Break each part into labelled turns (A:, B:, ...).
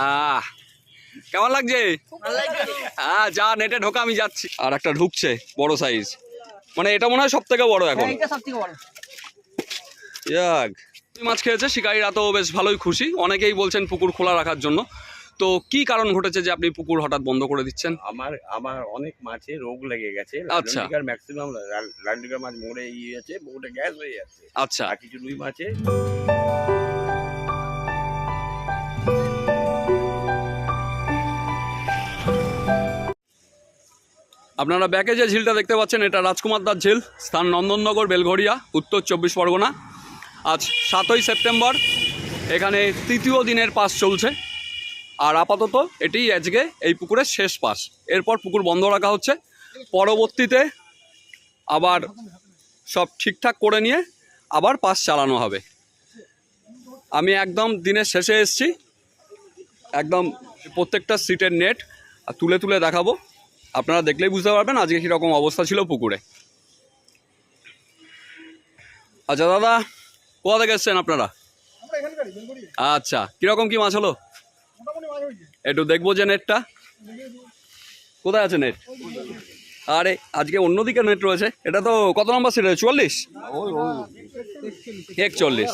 A: আহ কেমন লাগছে? হ্যাঁ যা নেটে ঢোকা আমি যাচ্ছি। আর একটা ঢুকছে বড় সাইজ মানে এটা মনে হয় সব থেকে বড়। এখন মাছ খেয়েছে শিকারীরা তো বেশ ভালোই খুশি। অনেকেই বলছেন পুকুর খোলা রাখার জন্য। তো কি কারণ ঘটেছে যে আপনি পুকুর হঠাৎ বন্ধ করে দিচ্ছেন?
B: আমার আমার অনেক মাছে রোগ লেগে গেছে।
A: আচ্ছা।
B: ম্যাক্সিমাম লান্ডিকার মাছ মরে ইয়ে আছে গ্যাস হয়ে যাচ্ছে।
A: আচ্ছা।
B: আর কিছু রুই মাছে।
A: আপনারা ব্যাকে যে ঝিলটা দেখতে পাচ্ছেন, এটা রাজকুমার দাস ঝিল, স্থান নন্দননগর বেলঘরিয়া উত্তর চব্বিশ পরগনা। আজ সাতই সেপ্টেম্বর, এখানে তৃতীয় দিনের পাস চলছে। আর আপাতত এটি আজকে এই পুকুরের শেষ পাস। এরপর পুকুর বন্ধ রাখা হচ্ছে। পরবর্তীতে আবার সব ঠিকঠাক করে নিয়ে আবার পাস চালানো হবে। আমি একদম দিনের শেষে এসেছি। একদম প্রত্যেকটা সিটের নেট তুলে তুলে দেখাবো। আপনারা দেখলেই বুঝতে পারবেন আজকে কীরকম অবস্থা ছিল পুকুরে। আচ্ছা দাদা কোথা থেকে এসছেন আপনারা? আচ্ছা কীরকম কি মাছ হলো? একটু দেখব যে নেটটা। কোথায় আছে নেট? আরে আজকে অন্যদিকে নেট রয়েছে। এটা তো কত নম্বর সিট আছে চুয়াল্লিশ? একচল্লিশ।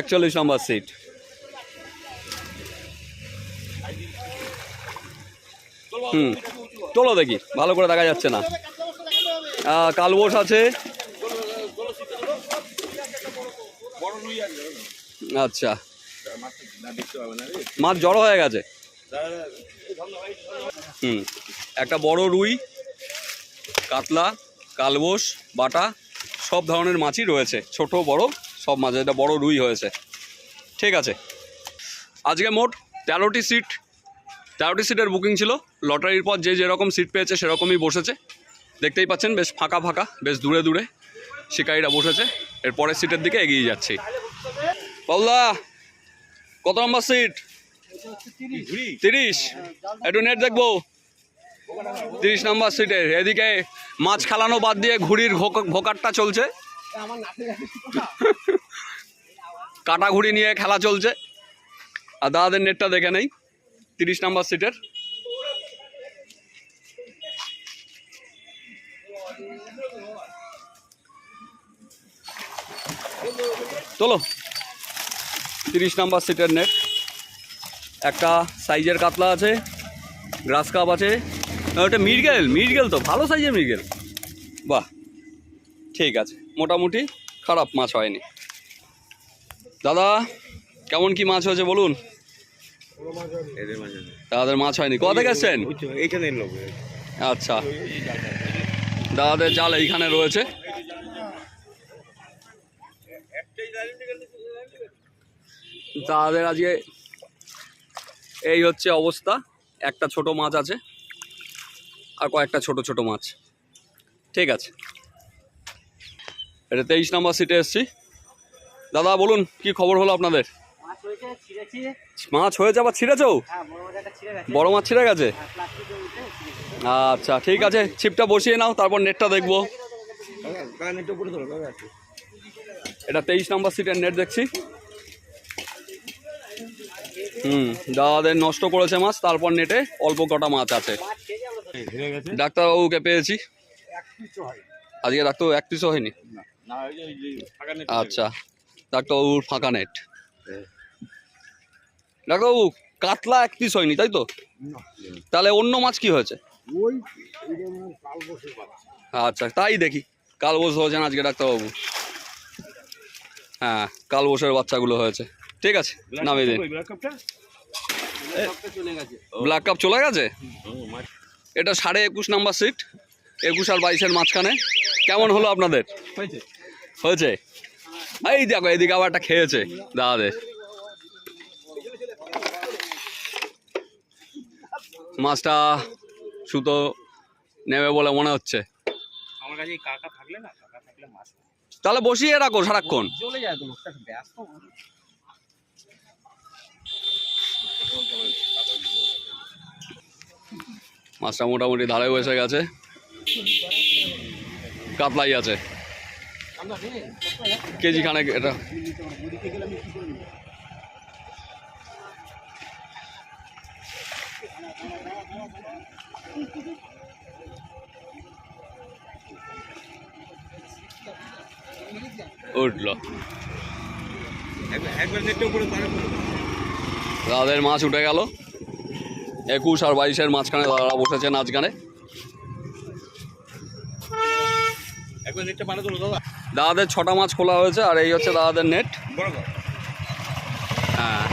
A: একচল্লিশ নম্বর সিট হুম। তোলো দেখি, ভালো করে দেখা যাচ্ছে না। কালবোস আছে। আচ্ছা। মাছ জড়ো হয়ে গেছে। হুম। একটা বড় রুই, কাতলা, কালবোস, বাটা, সব ধরনের মাছই রয়েছে। ছোট, বড়, সব মাছ। এটা বড় রুই হয়েছে। ঠিক আছে। আজকে মোট তেরোটি সিট তেরোটি সিটের বুকিং ছিল। লটারির পর যে যেরকম সিট পেয়েছে, সেরকমই বসেছে। দেখতেই পাচ্ছেন, বেশ ফাঁকা ফাঁকা, বেশ দূরে দূরে শিকারীরা বসেছে। এর পরের সিটের দিকে এগিয়ে যাচ্ছি। পাউলা কত নম্বর সিট তিরিশ। একটু নেট দেখব। তিরিশ নম্বর সিটের এদিকে মাছ খেলানো বাদ দিয়ে ঘুড়ির ঘোকারটা চলছে। কাটা ঘুড়ি নিয়ে খেলা চলছে। আর দাদাদের নেটটা দেখে নেই। তিরিশ নাম্বার সিটের। চলো তিরিশ নাম্বার সিটের নেট একটা সাইজের কাতলা আছে, গ্রাস কাপ আছে। ওটা মিরগেল মিরগেল তো, ভালো সাইজের মিরগেল বাহ, ঠিক আছে, মোটামুটি খারাপ মাছ হয়নি। দাদা, কেমন কি মাছ হয়েছে বলুন? দাদাদের মাছ হয়নি। কোথা থেকে এসছেন
B: এইখানে
A: আচ্ছা। দাদাদের জাল এইখানে রয়েছে। দাদাদের আজকে এই হচ্ছে অবস্থা। একটা ছোট মাছ আছে আর কয়েকটা ছোট ছোট মাছ। ঠিক আছে। এটা তেইশ নম্বর সিটে এসছি। দাদা বলুন কি খবর হলো আপনাদের?
C: মাছ হয়েছে ছিঁড়েছি।
A: মাছ হয়েছে আবার ছিঁড়েছো?
C: হ্যাঁ বড় মাছ ছিঁড়ে গেছে।
A: বড় মাছ ছিঁড়ে গেছে? আচ্ছা ঠিক আছে ছিপটা বসিয়ে নাও তারপর নেটটা দেখব। এটা তেইশ নম্বর সিটের নেট দেখছি। হুম দাদাদের নষ্ট করেছে মাছ তারপর নেটে অল্প কটা মাছ আছে। ডাক্তারবাবুকে পেয়েছি। আজকে ডাক্তারবাবু এক পিসও হয়নি?
B: না ওই যে- ওই যে ফাঁকা নেট
A: আচ্ছা ডাক্তারবাবুর ফাঁকা নেট ডাক্তারবাবু কাতলা এক পিস হয়নি তাই তো? তাহলে অন্য মাছ কি হয়েছে? আচ্ছা তাই দেখি। কাল বোস হয়েছেন আজকে ডাক্তারবাবু? হ্যাঁ কাল বোসের বাচ্চাগুলো হয়েছে। ঠিক আছে নামিয়ে দিন। ব্ল্যাক কাপ চলে গেছে। এটা সাড়ে একুশ নাম্বার সিট একুশ আর বাইশের মাঝখানে। কেমন হলো আপনাদের?
B: হয়েছে।
A: হয়েছে? এই দেখো এদিকে আবার একটা খেয়েছে। দাদাদের মাছটা সুতো নেবে বলে মনে হচ্ছে।
B: আমার কাছে এই কাকা থাকলে না কাকা থাকলে মাছ
A: তাহলে বসিয়ে রাখো সারাক্ষণ।
C: চলে যায় তো লোকটা ব্যস্ত।
A: মাছটা মোটামুটি ধারে বসে গেছে। কাতলাই আছে। কেজি খানেক এটা। উঠল। দাদাদের মাছ উঠে গেল। একুশ আর বাইশের মাঝখানে দাদারা বসেছে নাচ গানে দাদাদের ছটা মাছ খোলা হয়েছে আর এই হচ্ছে দাদাদের নেট
B: বড় কর
A: হ্যাঁ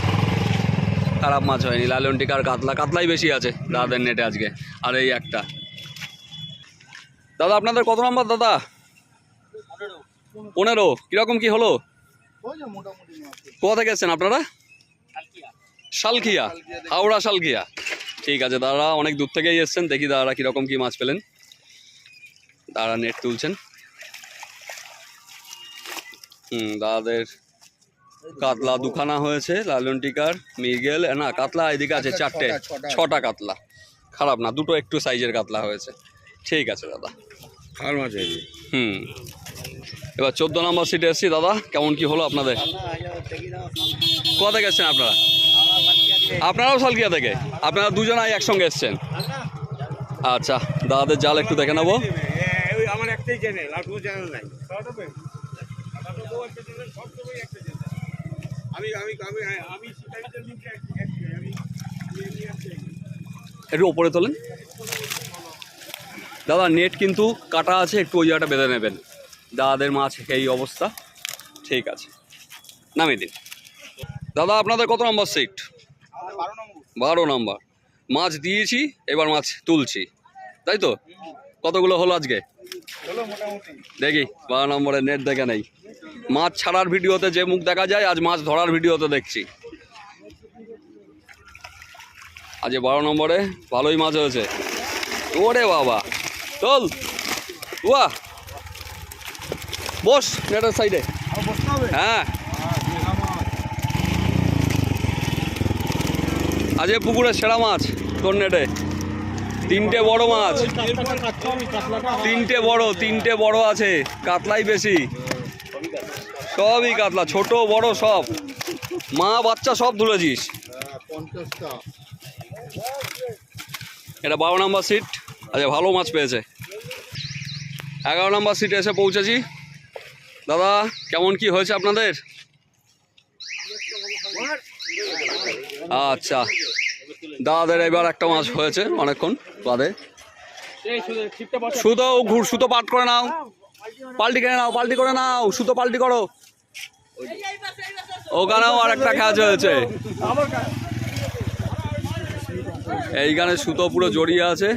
A: খারাপ মাছ হয়নি। লালন টিকার কাতলা। কাতলাই বেশি আছে দাদাদের নেটে আজকে। আর এই একটা। দাদা, আপনাদের কত নম্বর দাদা? পনেরো। কীরকম কি হলো? কোথা থেকে এসছেন আপনারা? শালকিয়া হাওড়া শালকিয়া ঠিক আছে, দাদা, অনেক দূর থেকেই এসছেন। দেখি দাদারা কীরকম কি মাছ পেলেন। দাদা নেট তুলছেন। হুম, দাদাদের কাতলা দুখানা হয়েছে লালন টিকার মিগেল না কাতলা এদিকে আছে চারটে ছটা কাতলা। খারাপ না দুটো একটু সাইজের কাতলা হয়েছে। ঠিক আছে দাদা।
B: আর
A: হুম। এবার চোদ্দ নম্বর সিটে এসছি দাদা। কেমন কি হলো আপনাদের? কোথা থেকে এসছেন আপনারা? আপনারাও সালকিয়া থেকে? আপনারা দুজনাই একসঙ্গে এসছেন? আচ্ছা দাদাদের জাল একটু দেখে নেব।
B: আমার একটাই চ্যানেল আর কোনো চ্যানেল নাই। আমি আমি আমি আমি
A: একটু ওপরে তোলেন। দাদা নেট কিন্তু কাটা আছে একটু ওই জায়গাটা বেঁধে নেবেন। দাদাদের মাছ এই অবস্থা। ঠিক আছে। নামিয়ে দিন। দাদা আপনাদের কত নম্বর সিট বারো নম্বর। মাছ দিয়েছি এবার মাছ তুলছি। তাই তো? কতগুলো হলো আজকে? দেখি বারো নম্বরের নেট দেখে নেই। মাছ ছাড়ার ভিডিওতে যে মুখ দেখা যায়, আজ মাছ ধরার ভিডিওতে দেখছি। আজ বারো নম্বরে ভালোই মাছ হয়েছে। ওরে বাবা। চল। ওয়া বস নেটের সাইডে। হ্যাঁ। আজ পুকুরে সেরা মাছ তোর নেটে। তিনটে বড় মাছ। তিনটে বড় তিনটে বড় আছে। কাতলাই বেশি। সবই কাতলা, ছোট, বড় সব। মা, বাচ্চা সব ধরেছিস এটা বারো নম্বর সিট। আচ্ছা ভালো মাছ পেয়েছে। এগারো নম্বর সিটে এসে পৌঁছেছি। দাদা, কেমন কি হয়েছে আপনাদের? আচ্ছা। দাদাদের এবার একটা মাছ হয়েছে অনেকক্ষণ বাদে। সুতো ঘুর সুতো পাট করে নাও। পাল্টি করে নাও, পাল্টি করে নাও। সুতো পাল্টি করো। ওখানেও আর একটা কাজ হয়েছে এইখানে সুতো পুরো জড়িয়ে আছে।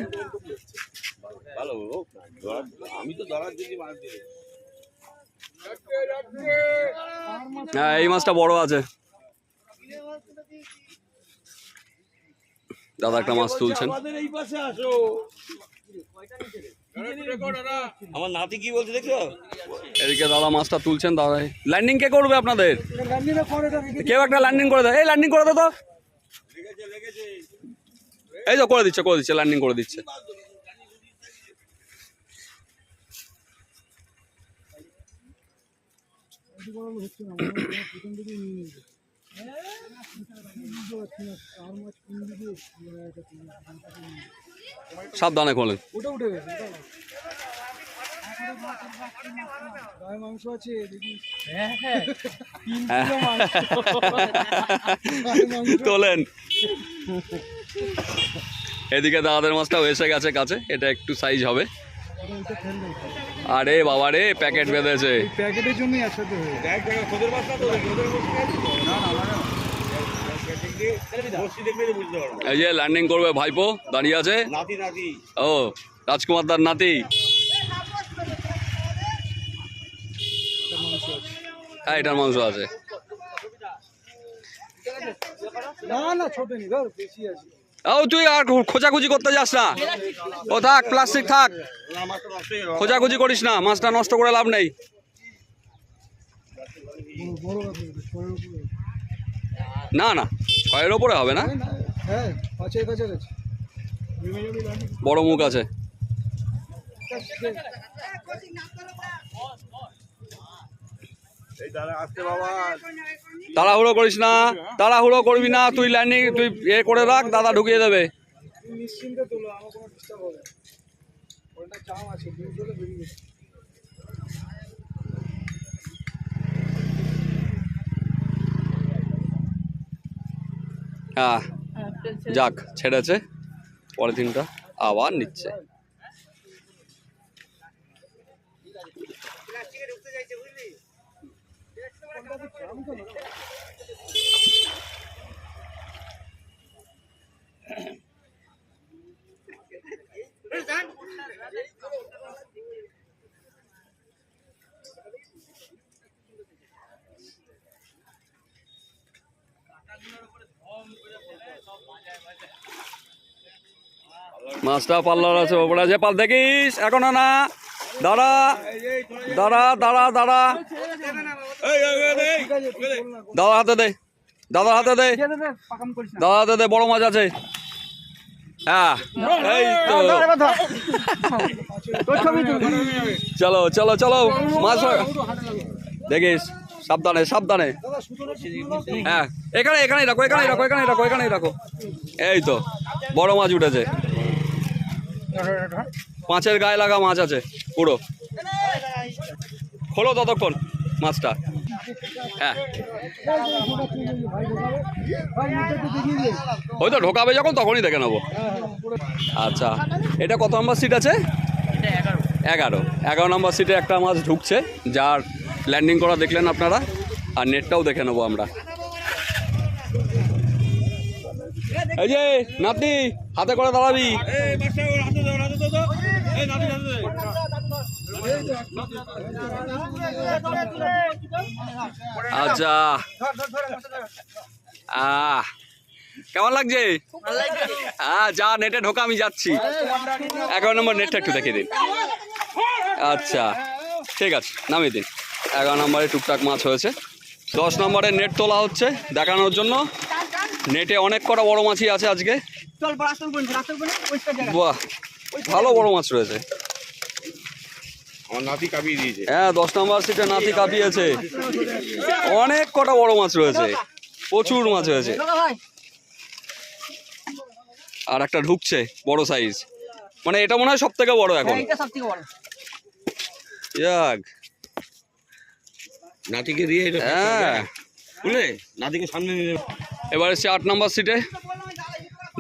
A: হ্যাঁ এই মাছটা বড় আছে। দাদা একটা মাছ তুলছেন।
B: আমার নাতি কি বলছে দেখছ?
A: এদিকে দাদা মাছটা তুলছেন দাদা ল্যান্ডিং কে করবে আপনাদের? কেউ একটা ল্যান্ডিং করে দেয় এই ল্যান্ডিং করে দে তো। এই তো করে দিচ্ছে করে দিচ্ছে ল্যান্ডিং করে দিচ্ছে। সাবধানে খোলেন।
D: ওটা উঠে গেছে মাংস আছে
A: তোলেন। এদিকে দাদাদের মাছটাও এসে গেছে কাছে এটা একটু সাইজ হবে। আরে বাবা রে প্যাকেট বেঁধেছে।
D: প্যাকেটের জন্যই একসাথে
A: এই যে ল্যান্ডিং করবে ভাইপো দাঁড়িয়ে আছে।
B: নাতি নাতি।
A: ও রাজকুমার দার নাতি। হ্যাঁ এটার মাংস আছে। ও তুই আর খোঁজাখুঁজি করতে যাস না। ও থাক প্লাস্টিক থাক। খোঁজাখুঁজি করিস না মাছটা নষ্ট করে লাভ নেই। না না ছয়ের ওপরে হবে না?
D: হ্যাঁ
A: বড় মুখ আছে। তাড়াহুড়ো করিস না তাড়াহুড়ো করবি না তুই ল্যান্ডিং তুই এ করে রাখ দাদা ঢুকিয়ে দেবে।
D: নিশ্চিন্তে তোলো আমার কোনো ডিস্টার্ব হবে ওটা চাম আছে দুই চলে বেরিয়ে গেছে
A: হ্যাঁ যাক ছেড়েছে। পলিথিনটা আবার নিচ্ছে। মাছটা পাল্লার আছে ওপরে আছে। পাল দেখিস এখনও না দাঁড়া দাঁড়া দাঁড়া দাঁড়া। দাদা হাতে দে দাদা হাতে দে। দাদা হাতে দে বড় মাছ আছে। হ্যাঁ এই তো। চলো চলো চলো মাছ। দেখিস। সাবধানে সাবধানে। হ্যাঁ এখানে এখানেই রাখো এখানেই রাখো এখানেই রাখো এখানেই রাখো। এই তো, বড় মাছ উঠেছে। পাঁচের গায়ে লাগা মাছ আছে, পুরো। খোলো ততক্ষণ মাছটা। হ্যাঁ। ওই তো ঢোকাবে যখন, তখনই দেখে নেব। আচ্ছা এটা কত নম্বর সিট আছে? এগারো। এগারো। নম্বর সিটে একটা মাছ ঢুকছে, যার ল্যান্ডিং করা দেখলেন আপনারা? আর নেটটাও দেখে নেব আমরা। এই যে নাতি হাতে করে দাঁড়াবি। আচ্ছা। আহ, কেমন লাগছে? হ্যাঁ যা নেটে ঢোকা, আমি যাচ্ছি। এগারো নম্বর নেটটা একটু দেখিয়ে দিন। আচ্ছা ঠিক আছে, নামিয়ে দিন। এগারো নম্বরে টুকটাক মাছ হয়েছে। দশ নম্বরে নেট তোলা হচ্ছে দেখানোর জন্য। নেটে অনেক কটা বড় মাছই আছে আজকে। বাহ ভালো বড় মাছ রয়েছে।
B: আমার নাতি কাবিয়ে দিয়েছে।
A: হ্যাঁ দশ নম্বর সিটে নাতি কাঁপিয়েছে। অনেক কটা বড় মাছ রয়েছে। প্রচুর মাছ হয়েছে আর একটা ঢুকছে বড় সাইজ মানে এটা মনে হয় সব থেকে বড় এখন। যাক।
B: নাতিকে দিয়ে এটা
A: হ্যাঁ।
B: বুঝলে? নাতিকে সামনে নিয়ে
A: এবার এসছে আট নম্বর সিটে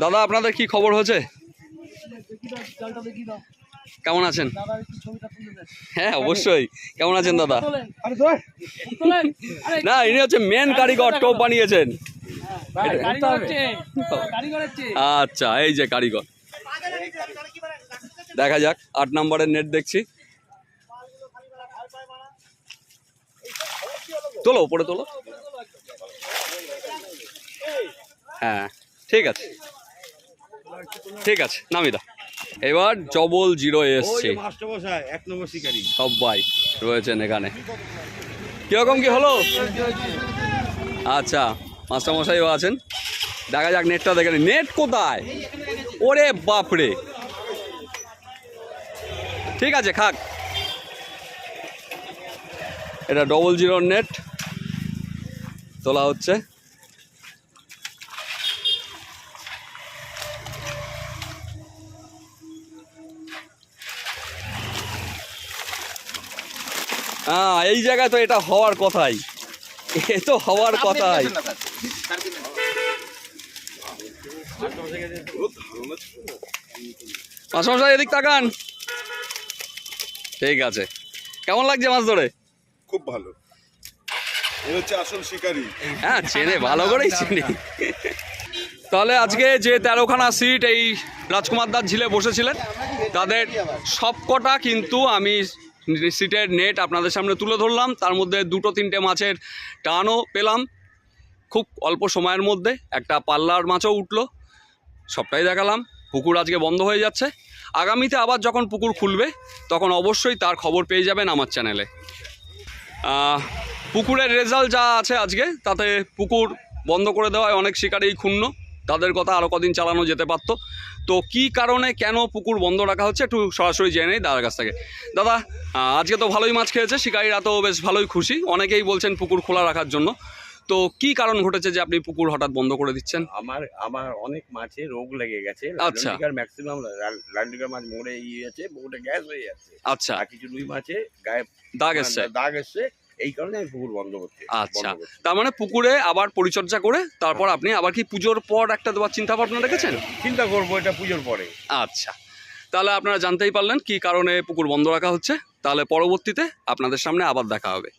A: দাদা আপনাদের কি খবর হয়েছে? কেমন আছেন? হ্যাঁ অবশ্যই। কেমন আছেন দাদা? না ইনি হচ্ছে মেন কারিগর টোপ বানিয়েছেন। আচ্ছা এই যে কারিগর। দেখা যাক আট নম্বরের নেট দেখছি। তোলো উপরে তোলো। হ্যাঁ ঠিক আছে। ঠিক আছে নামিদা এবার ডবল জিরো এসছে। সবাই রয়েছেন এখানে। কীরকম কি হলো? আচ্ছা মাস্টারমশাইও আছেন। দেখা যাক নেটটা দেখেন নেট কোথায়? ওরে বাপরে। ঠিক আছে খাক। এটা ডবল জিরোর নেট। তোলা হচ্ছে। হ্যাঁ এই জায়গায় তো এটা হওয়ার কথাই। এ তো হওয়ার কথাই। মাসমশাই এদিক তাকান। ঠিক আছে। কেমন লাগছে মাছ ধরে?
E: খুব ভালো।
A: হ্যাঁ চেনে, ভালো করেই চিনি। তাহলে আজকে যে তেরোখানা সিট এই রাজকুমার দাস ঝিলে বসেছিলেন, তাদের সবকটা কিন্তু আমি সিটের নেট আপনাদের সামনে তুলে ধরলাম। তার মধ্যে দুটো তিনটে মাছের টানও পেলাম। খুব অল্প সময়ের মধ্যে একটা পাল্লার মাছও উঠল। সবটাই দেখালাম। পুকুর আজকে বন্ধ হয়ে যাচ্ছে। আগামীতে আবার যখন পুকুর খুলবে, তখন অবশ্যই তার খবর পেয়ে যাবেন আমার চ্যানেলে। পুকুরের রেজাল্ট যা আছে আজকে তাতে পুকুর বন্ধ করে দেওয়ায় অনেক শিকারেই ক্ষুণ্ণ। তাদের কথা আরও কদিন চালানো যেতে পারতো। তো কি কারণে কেন পুকুর বন্ধ রাখা হচ্ছে একটু সরাসরি জেনে নেই দাদার কাছ থেকে। দাদা আজকে তো ভালোই মাছ খেয়েছে শিকারীরা তো বেশ ভালোই খুশি। অনেকেই বলছেন পুকুর খোলা রাখার জন্য। তো কি কারণ ঘটেছে যে আপনি পুকুর হঠাৎ বন্ধ করে দিচ্ছেন?
B: আমার আমার অনেক মাছে রোগ লেগে গেছে।
A: আচ্ছা।
B: ম্যাক্সিমাম লান্ডিকার মাছ মরে আছে পুকুরটা গ্যাস হয়ে যাচ্ছে।
A: আচ্ছা।
B: আর কিছু রুই মাছে গায়ে
A: দাগ এসছে।
B: দাগ এসছে। এই কারণে আমি পুকুর বন্ধ করছি
A: আচ্ছা। তার মানে পুকুরে আবার পরিচর্যা করে তারপর আপনি আবার কি পুজোর পর একটা দেওয়ার চিন্তা ভাবনা রেখেছেন?
B: চিন্তা করব এটা পুজোর পরে।
A: আচ্ছা। তাহলে আপনারা জানতেই পারলেন কি কারণে পুকুর বন্ধ রাখা হচ্ছে। তাহলে পরবর্তীতে আপনাদের সামনে আবার দেখা হবে।